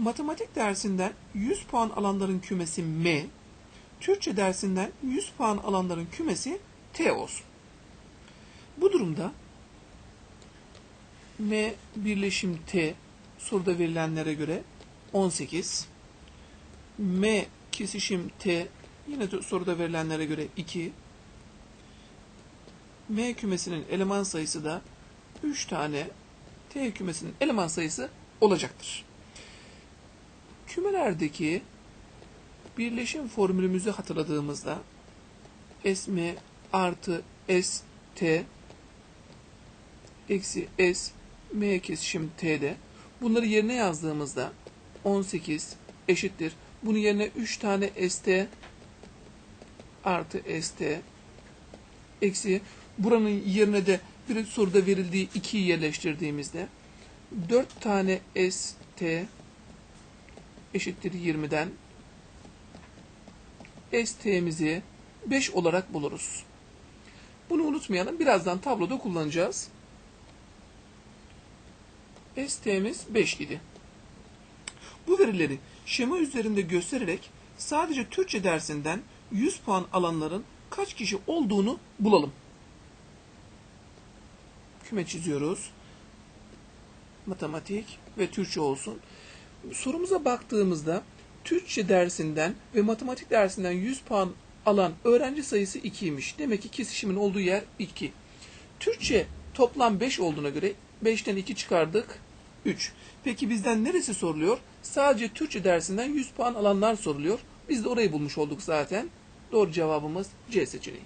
Matematik dersinden 100 puan alanların kümesi M, Türkçe dersinden 100 puan alanların kümesi T olsun. Bu durumda M birleşim T soruda verilenlere göre 18, M kesişim T yine de soruda verilenlere göre 2, M kümesinin eleman sayısı da 3 tane T kümesinin eleman sayısı olacaktır. Kümelerdeki birleşim formülümüzü hatırladığımızda SM artı ST eksi S M kesişim T'de bunları yerine yazdığımızda 18 eşittir. Bunun yerine 3 tane ST artı ST eksi buranın yerine de bir soruda verildiği 2'yi yerleştirdiğimizde 4 tane ST eşittir 20'den ST'mizi 5 olarak buluruz. Bunu unutmayalım. Birazdan tabloda kullanacağız. ST'miz 5 idi. Bu verileri şema üzerinde göstererek sadece Türkçe dersinden 100 puan alanların kaç kişi olduğunu bulalım. Küme çiziyoruz. Matematik ve Türkçe olsun. Sorumuza baktığımızda Türkçe dersinden ve matematik dersinden 100 puan alan öğrenci sayısı 2'ymiş. Demek ki kesişimin olduğu yer 2. Türkçe toplam 5 olduğuna göre 5'ten 2 çıkardık 3. Peki bizden neresi soruluyor? Sadece Türkçe dersinden 100 puan alanlar soruluyor. Biz de orayı bulmuş olduk zaten. Doğru cevabımız C seçeneği.